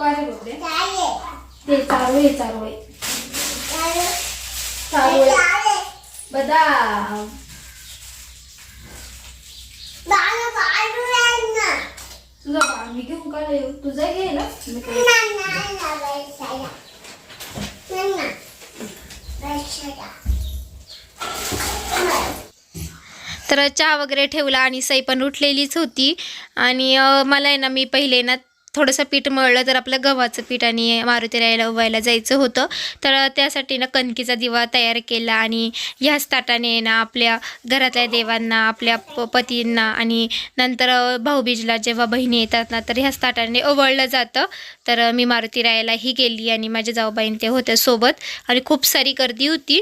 काय रे बापरे? ते चालू आहे चालू आहे. चालू आहे. बदाम. तुझा बाळ मी घेऊन का येऊ? तुझा घे ना. तर चहा वगैरे ठेवला आणि सई पण उठलेलीच होती. आणि मला आहे ना मी पहिले ना थोडंसं पीठ मळलं तर आपलं गव्हाचं पीठ आणि मारुती रायला उभायला जायचं होतं. तर त्यासाठी ना कणकीचा दिवा तयार केला आणि ह्याच ताटाने ना आपल्या घरातल्या देवांना आपल्या प पतींना आणि नंतर भाऊबीजला जेव्हा बहिणी येतात ना तर ह्याच ताटाने ओवळलं जातं. तर मी मारुती रायालाही गेली आणि माझ्या जाऊबाईन ते होत्या सोबत. आणि खूप सारी गर्दी होती.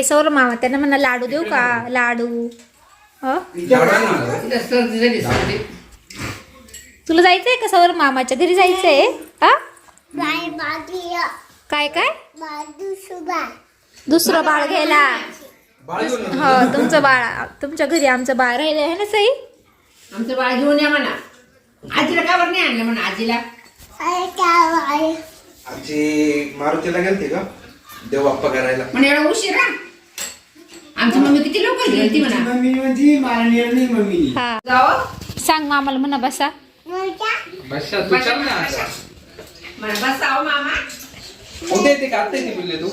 ए सौर मामा त्यांना म्हणा लाडू देऊ का? लाडू. ह? तुला जायचंय का सौर मामाच्या घरी जायचंय? हा? काय काय? दुसरं बाळ घ्यायला. हो तुमचं बाळ तुमच्या घरी आमचं बाळ राहिलं आहे ना सई? आमचं बाळ घेऊन या म्हणा. आजीला का बरं नाही आणलं म्हणा आजीला? आमची मारुतीला गेलते का? देव बाप्पा करायला. म्हणे एवढा उशिरा आमची मम्मी किती लवकर गेली म्हणा. मम्मी मला मम्मी हा. जाओ. सांग मामाला म्हणा बसा. बसा तू चल ना आता म्हणा बसाव मामा. उद्या येते का? आता येते बोलले तू.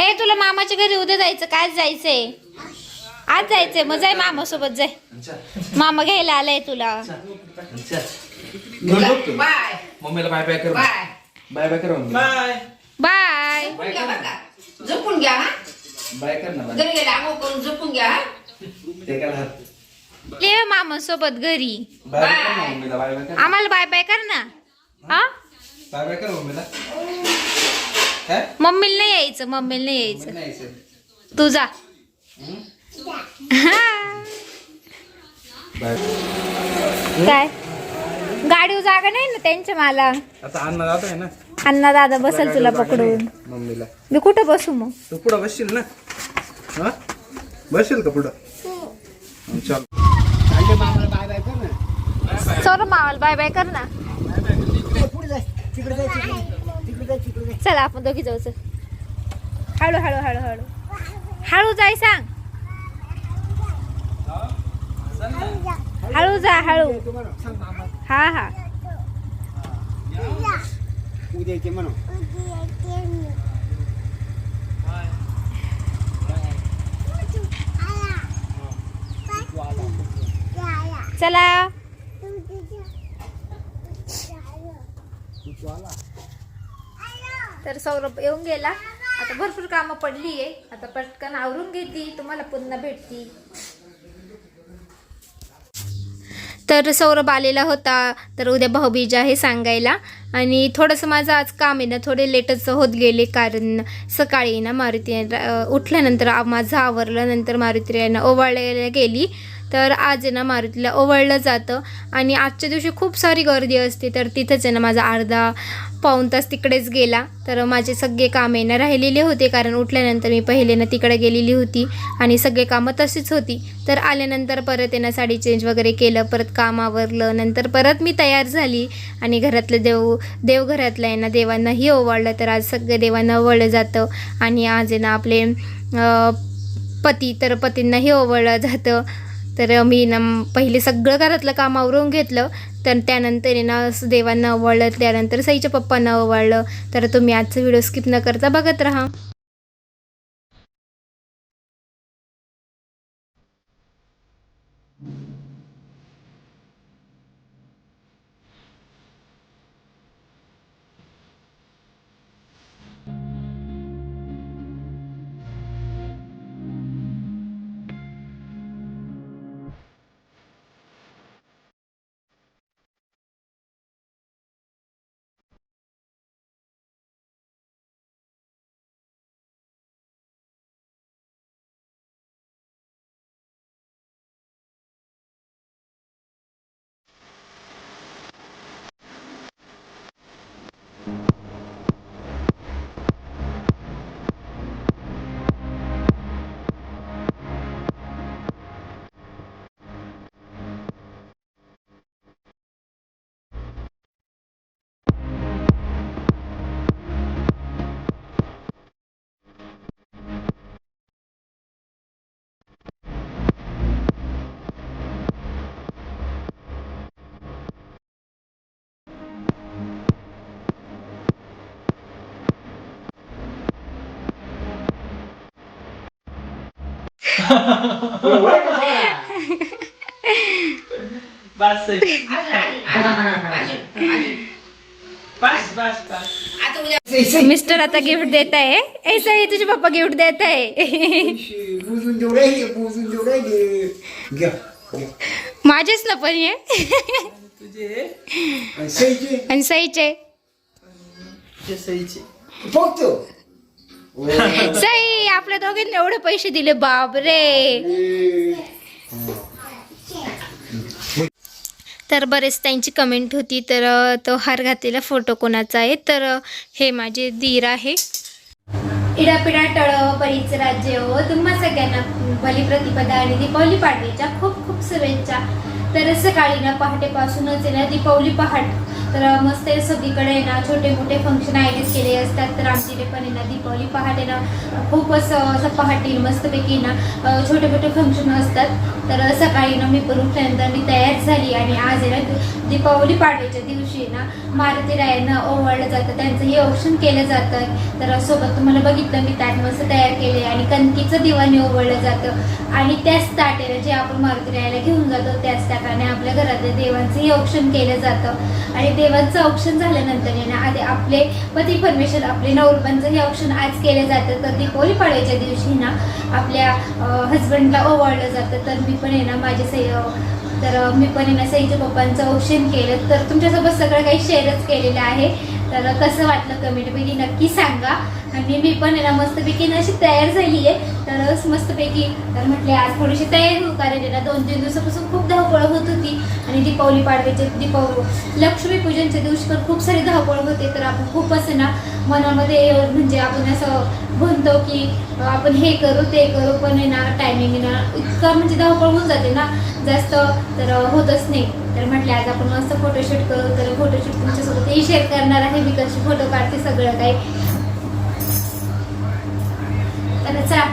ए तुला मामाच्या घरी उद्या जायचं काय जायचंय. आज जायचंय. मग जाय मामा सोबत जाय मामा घ्यायला आलाय तुला. बाय. मम्मीला बाय बाय कर. बाय. बाय बाय कर बाय. बाय. झोपून घ्या झोपून हा. बाय कर ना बाय. घरी गेला आंघोळ करून झोपून घ्या हा. ते काय मामा सोबत घरी. बाय बाय कर ना मम्मीला बाय बाय कर. आम्हाला बाय बाय कर ना. हा? बाय बाय कर मम्मीला. काय मम्मीला नाही यायचं मम्मीला नाही यायचं. नाही यायचं. तू जा. हा. बाय. काय? गाडीवर जागा नाही ना त्यांच्या मला. आता अण्णा जातोय ना. अण्णा दादा बसल तुला पकडून. मम्मीला. मी कुठं बसू मग? तू पुढं बसशील ना? हा? बसशील का पुढं? चल चालले मामाला बाय बाय कर ना सौर मावाला बाय बाय कर ना. चला आपण दोघी जाऊ चल. हळू हळू हळू हळू. हळू जाय सांग. हळू जा हळू. हा हा. उद्या येते म्हणून. चला. तर सौरभ येऊन गेला. आता भरपूर कामं पडली आहे आता पटकन आवरून घेतली तुम्हाला पुन्हा भेटती. तर सौरभ आलेला होता. तर उद्या भाऊबीज आहे सांगायला. आणि थोडंसं माझं आज काम आहे ना थोडे लेटच होत गेले कारण सकाळी ना मारुती उठल्यानंतर माझं आवरलं नंतर मारुती यांना ओवाळायला गेली. तर आज आहे ना मारुतीला ओवाळलं जातं. आणि आजच्या दिवशी खूप सारी गर्दी असते तर तिथंच आहे ना माझा अर्धा पाऊण तास तिकडेच गेला. तर माझे सगळे कामे ना राहिलेले होते कारण उठल्यानंतर मी पहिले ना तिकडे गेलेली होती आणि सगळे कामं तशीच होती. तर आल्यानंतर परत येणं साडी चेंज वगैरे केलं परत काम आवरलं नंतर परत मी तयार झाली आणि घरातलं देव देवघरातलं आहे ना देवांनाही ओवाळलं. तर आज सगळे देवांना ओवाळलं जातं आणि आज आहे ना आपले पती तर पतींनाही ओवाळलं जातं. तर मी ना पहिले सगळं घरातलं काम आवरून घेतलं. तर त्यानंतर आहे ना असं देवांना ओवाळलं त्यानंतर साईच्या पप्पांना ओवाळलं तर तुम्ही आजचा व्हिडिओ स्किप न करता बघत राहा. बस बस बस बस आता उद्या मिस्टर आता गिफ्ट देत आहे ए साई तुझे पप्पा गिफ्ट देत आहे. माझेच ना पण आहे तुझे? आणि सईचे? सईचे. फक्त. सई आपल्या दोघींना एवढे पैसे दिले बापरे. तर बरेच त्यांची कमेंट होती तर तो हार घातलेला फोटो कोणाचा आहे? तर हे माझे धीर आहे. इडापिडा टळ परीच राज्य हो तुम्हा सगळ्यांना बलिप्रतिपदा आणि दीपावली पाडवीच्या खूप खूप शुभेच्छा. तर सकाळी ना पहाटेपासूनच आहे ना दीपावली पहाट. तर मस्त आहे. सगळीकडे आहे ना छोटे मोठे फंक्शन आयोजित केले असतात. तर आमच्या इथे पण आहे ना दीपावली पहाटे ना खूपच असं पहाटे मस्तपैकी ना छोटे मोठे फंक्शन असतात. तर सकाळी ना मी करून उठल्यानंतर मी तयार झाली आणि आज आहे ना दीपावली पाडव्याच्या दिवशी ना मारुती रायांना ओवाळलं जातं. त्यांचं हे औक्षण केलं जातं. तर सोबत तुम्हाला बघितलं मी ताट मस्त तयार केले आणि कणकीचं दिवाणी ओवळलं जातं. आणि त्याच ताटेला जे आपण मारुती रायाला घेऊन जातो त्याच ताटाने आपल्या घरातल्या देवांचंही औक्षण केलं जातं. आणि देवांचं औक्षण झाल्यानंतर आहे ना आधी आपले पती परमेश्वर आपले नवरपांचंही औक्षण आज केलं जातं तर दीपावली पाडव्याच्या दिवशी ना आपल्या हजबंडला ओवाळलं जातं. तर मी पण आहे ना माझे सई तर मी पण आहे ना सईच्या पप्पांचं औक्षण केलं. तर तुमच्यासोबत सगळं काही शेअरच केलेलं आहे. तर कसं वाटलं कमेंटपैकी नक्की सांगा. आणि मी पण याला मस्तपैकी ना अशी तयार झाली आहे. तर मस्तपैकी तर म्हटले आज थोडीशी तयार होऊ कारण याला ना दोन तीन दिवसापासून खूप धावपळ होत होती आणि दीपावली पाडव्याचे दीपावली लक्ष्मीपूजनच्या दिवशी पण खूप सारी धावपळ होते. तर आपण खूप असं ना मनामध्ये म्हणजे आपण असं म्हणतो की आपण हे करू ते करू पण ना टायमिंग ना इतका म्हणजे धावपळ होऊन जाते ना जास्त तर होतच नाही. तर म्हटले आज आपण मस्त फोटोशूट करू तर फोटोशूट तुमच्यासोबत हे शेअर करणार आहे. मी कशी फोटो काढते सगळं काही. तर चला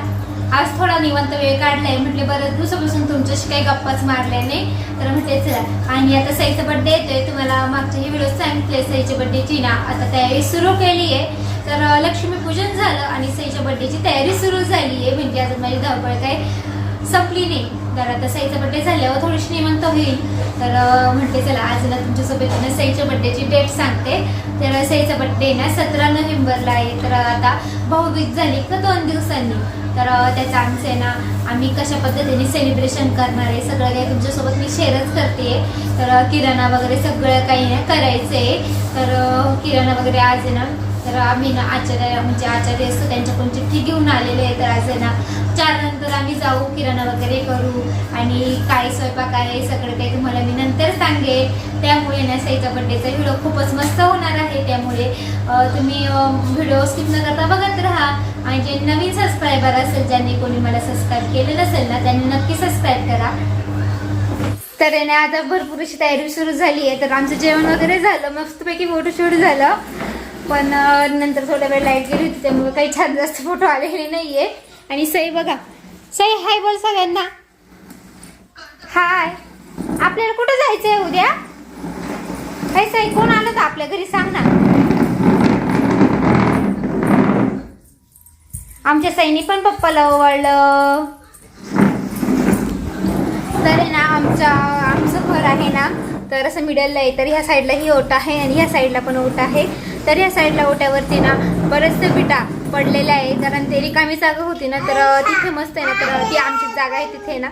आज थोडा निवांत वेळ काढलाय. म्हटले बरं दिवसापासून तुमच्याशी काही गप्पाच मारल्या नाही. तर म्हटले चला आणि आता सईचा बड्डे येतोय. तुम्हाला मागच्याही व्हिडिओ सांगितले सईच्या बड्डेची ना. आता तयारी सुरू केली आहे तर लक्ष्मीपूजन झालं आणि सईच्या बड्डेची तयारी सुरू झाली आहे म्हणजे अजून माझी धावपळ काही संपली नाही. तर आता सईचा बड्डे झाल्यावर थोडीशी निमंत होईल. तर म्हटले चला आज ना तुमच्यासोबत ना सईच्या बड्डेची डेट सांगते. तर सईचा बड्डे ना सतरा नोव्हेंबरला आहे. तर आता भाऊबीज झाली का दोन दिवसांनी? तर त्याचं आमचं आहे ना आम्ही कशा पद्धतीने सेलिब्रेशन करणार आहे सगळं काही तुमच्यासोबत मी शेअरच करते. तर किराणा वगैरे सगळं काही ना करायचं आहे तर किराणा वगैरे आज आहे ना तर आम्ही ना आचार्य म्हणजे आचार्य असतो त्यांच्याकडून चिठ्ठी घेऊन आलेले आहे तर आज आहे ना चार नंतर आम्ही जाऊ किराणा वगैरे करू आणि काय स्वयंपाक आहे सगळं काही तुम्हाला मी नंतर सांगेन. त्यामुळे ना साईचा बड्डेचा व्हिडिओ खूपच मस्त होणार आहे. त्यामुळे तुम्ही व्हिडिओ स्किप न करता बघत राहा. आणि जे नवीन सबस्क्रायबर असेल ज्यांनी कोणी मला सबस्क्राईब केलेलं असेल ना त्यांनी नक्की सबस्क्राईब करा. तर ना आता भरपूर अशी तयारी सुरू झाली आहे. तर आमचं जेवण वगैरे झालं मस्तपैकी फोटोशूट झालं. पण नंतर थोड्या वेळ लाइट गेली होती त्यामुळे काही छान जास्त फोटो आलेले नाहीये. आणि सई बघा सई हाय बोल सगळ्यांना. हाय आपल्याला कुठं जायचंय उद्या? काही सई कोण आलं तर आपल्या घरी? सांग ना. आमच्या सईनी पण पप्पाला ओवाळलं. तर आहे ना आमच्या आमचं घर आहे ना तर असं मिडलला आहे. तर ह्या साईडला ही ओट आहे आणि ह्या साईडला पण ओट आहे. तर ह्या साईडला ओट्यावरती ना बरेचसे विटा पडलेल्या आहे कारण ते रिकामी जागा होती ना तर तिथे मस्त आहे ना तर ती आमची जागा आहे तिथे ना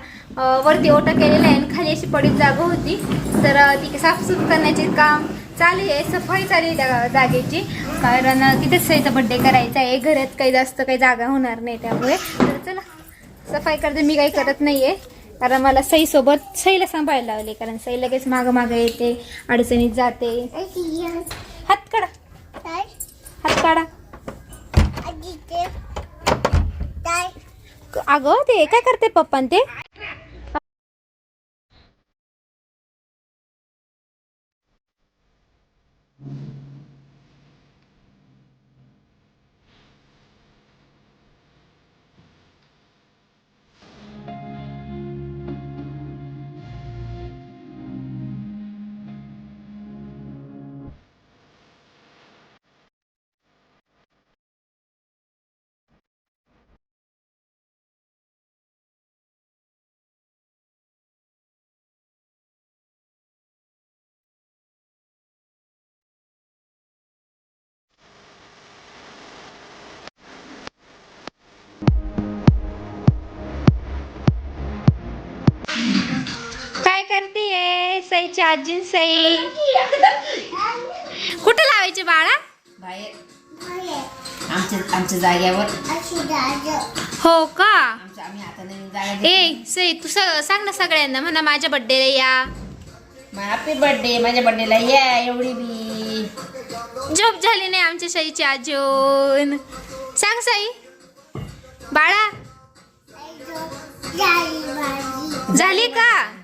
वरती ओटा केलेला आहे आणि खाली अशी पडीत जागा होती. तर ती साफसूफ करण्याचे काम चालू आहे सफाई चालू आहे त्या जागेची. कारण तिथेच सईचा बड्डे करायचा आहे. घरात काही जास्त काही जागा होणार नाही त्यामुळे. तर चला सफाई करते मी काही करत नाहीये. कारण मला सई सोबत सईला सांभाळायला लावले. कारण सई लगेच मागं मागं येते अडचणीत जाते. हात काढा. हात काढा. अगं ते काय करते पप्पान ते? करते सईची आजी सई. कुठे लावायचे बाळा? बाहेर. आमच्या आमच्या जाग्यावर. हो का? आमच्या आम्ही आता नवीन जागा घेतली. ए सई तू स- सांग ना सगळ्यांना म्हणा माझ्या बड्डेला या. हॅपी बर्थडे माझ्या बर्थडेला या एवढी बी. झोप झाली नाही आमच्या सईची अजून. सांग सई. बाळा. झाली का?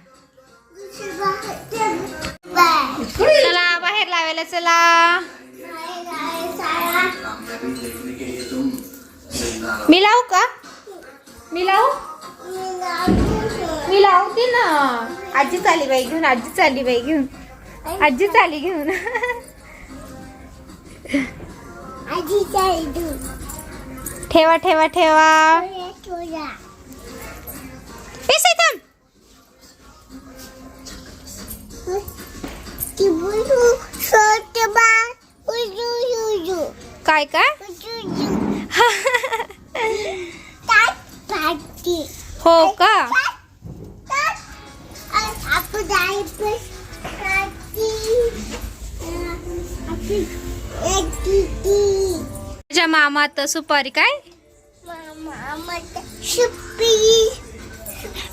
चला बाहेर लावायला चला. मी लावू का? मी लावू? मी लावते ना. आजी चाली बाई घेऊन आजी चाली बाई घेऊन. आजी चाली घेऊन. ठेवा ठेवा ठेवा. काय काय? हो का? माझ्या मामात सुपारी काय?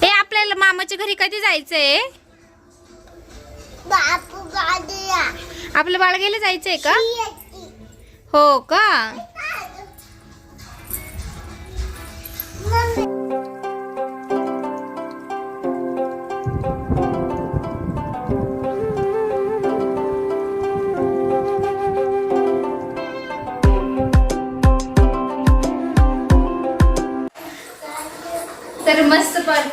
ए आपल्याला मामाच्या घरी कधी जायचंय? आपलं बाळगेला जायचंय का? हो का?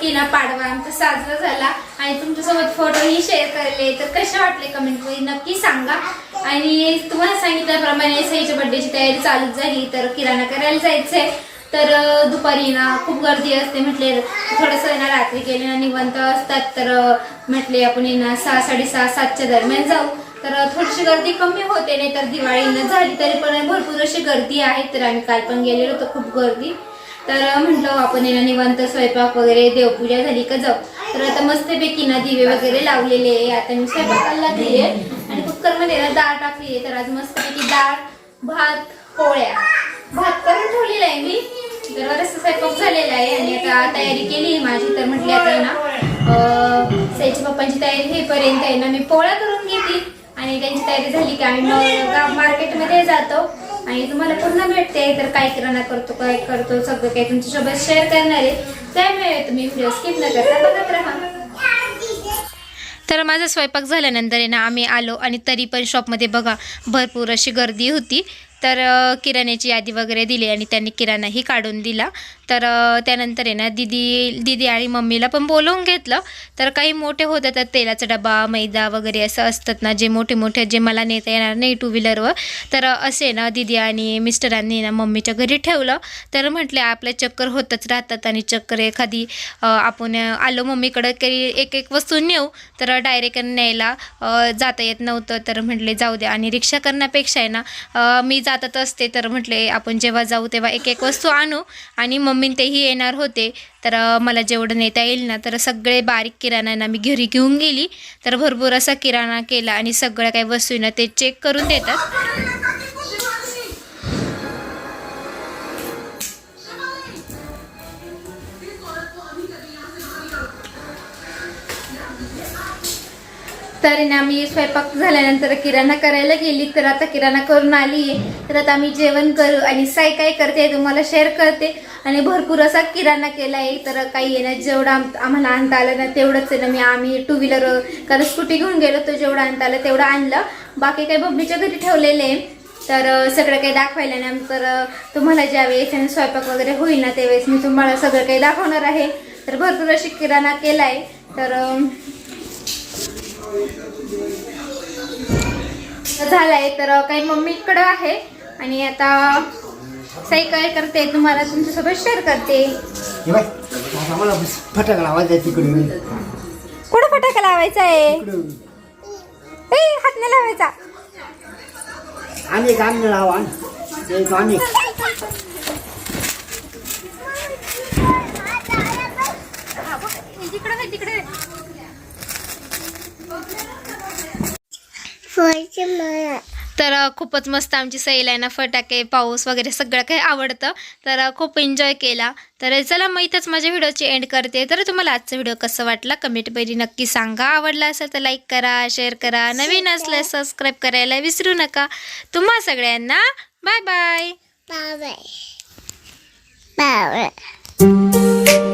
की ना पाडवा. आमचा साजरा झाला. आणि तुमच्यासोबत फोटोही शेअर केले. तर कसे वाटले कमेंटमध्ये नक्की सांगा. आणि तुम्हाला सांगितल्याप्रमाणे सईच्या बर्थडेची तयारी चालूच झाली. तर किराणा करायला जायचंय. तर दुपारी ना खूप गर्दी असते म्हटले. थोडंसं ना रात्री गेले ना निवंत असतात. तर म्हटले आपण ना सहा साडेसहा सातच्या दरम्यान जाऊ. तर थोडीशी गर्दी कमी होते. नाही तर दिवाळी न झाली तरी पण भरपूर अशी गर्दी आहे. तर आम्ही काल पण गेलेलो तर खूप गर्दी. तर म्हटलं आपण आहे निवांत स्वयंपाक वगैरे देवपूजा झाली का जाऊ. तर आता मस्तपैकी ना दिवे वगैरे लावलेले आहे. आता मी स्वयंपाकाला लागली आहे. आणि कुकरमध्ये ना डाळ टाकली आहे. तर आज मस्तपैकी डाळ भात पोळ्या. भात करून ठेवलेला आहे मी. तर बराचसा स्वयंपाक झालेला आहे. आणि आता तयारी केली माझी. तर म्हटले आता आहे ना अं, साईच्या पप्पांची तयारी हेपर्यंत आहे ना मी पोळ्या करून घेते. आणि त्यांची तयारी झाली की आम्ही मग मार्केटमध्ये जातो. आणि तुम्हाला पुन्हा भेटते. तर काय किराणा करतो काय करतो सगळं काही तुमच्यासोबत शेअर करणार आहे. त्यामुळे तुम्ही व्हिडिओ स्किप न करता बघत राहा. तर माझा स्वयंपाक झाल्यानंतर आहे ना आम्ही आलो आणि तरी पण शॉपमध्ये बघा भरपूर अशी गर्दी होती. तर किराण्याची यादी वगैरे दिली आणि त्यांनी किराणाही काढून दिला. तर त्यानंतर आहे ना दिदी दिदी आणि मम्मीला पण बोलवून घेतलं. तर काही मोठे होत तर तेलाचा डबा मैदा वगैरे असं असतात ना जे मोठे मोठे जे मला नेता येणार नाही टू व्हीलरवर तर असे ना दिदी आणि मिस्टरांनी ना मम्मीच्या घरी ठेवलं. तर म्हटले आपल्या चक्कर होतच राहतात आणि चक्कर एखादी आपण आलो मम्मीकडं काही एक एक वस्तू नेऊ. तर डायरेक्ट न्यायला जाता येत नव्हतं. तर म्हटले जाऊ द्या. आणि रिक्षा करण्यापेक्षा आहे ना मी मी जातच असते. तर म्हटले आपण जेव्हा जाऊ तेव्हा एक एक वस्तू आणू. आणि मम्मी तेही येणार होते. तर मला जेवढं नेता येईल ना तर सगळे बारीक किराणा मी घरी घेऊन गेली. तर भरपूर असा किराणा केला आणि सगळ्या काही वस्तूंना ते चेक करून देतात. तर ना मी स्वयंपाक झाल्यानंतर किराणा करायला गेली तर आता किराणा करून आली आहे तर आता आम्ही जेवण करू आणि साई काय करते तुम्हाला शेअर करते. आणि भरपूर असा किराणा केला आहे तर काही आहे ना जेवढं आम- आम्हाला आणता आलं ना तेवढंच आहे ना मी आम्ही टू व्हीलर कारण स्कूटी घेऊन गेलो तर जेवढं आणता आलं तेवढं आणलं. बाकी काही बबलीच्या घरी ठेवलेले आहे. तर सगळं काही दाखवायला तुम्हाला ज्यावेळेस आणि स्वयंपाक वगैरे होईल ना त्यावेळेस मी तुम्हाला सगळं काही दाखवणार आहे. तर भरपूर अशी किराणा केला आहे तर झालाय तर काही मम्मीकडं आहे. आणि आता साई काय करते तुम्हाला तुमच्यासोबत शेअर करते. फटाका लावायचा तिकडे कुठं फटाका लावायचा आहे? हात नाही लावायचा. आणि आम्ही लावा. एक आम्ही तिकडे तिकडे तर खूपच मस्त आमची सैल आहे ना फटाके पाऊस वगैरे सगळं काही आवडतं. तर खूप एन्जॉय केला. तर चला मग इथंच माझ्या व्हिडिओची एंड करते. तर तुम्हाला आजचा व्हिडिओ कसं वाटला? कमेंटमध्ये नक्की सांगा. आवडला असेल तर लाईक करा शेअर करा. नवीन असल्यास सबस्क्राईब करायला विसरू नका. तुम्हा सगळ्यांना बाय बाय. Bye bye.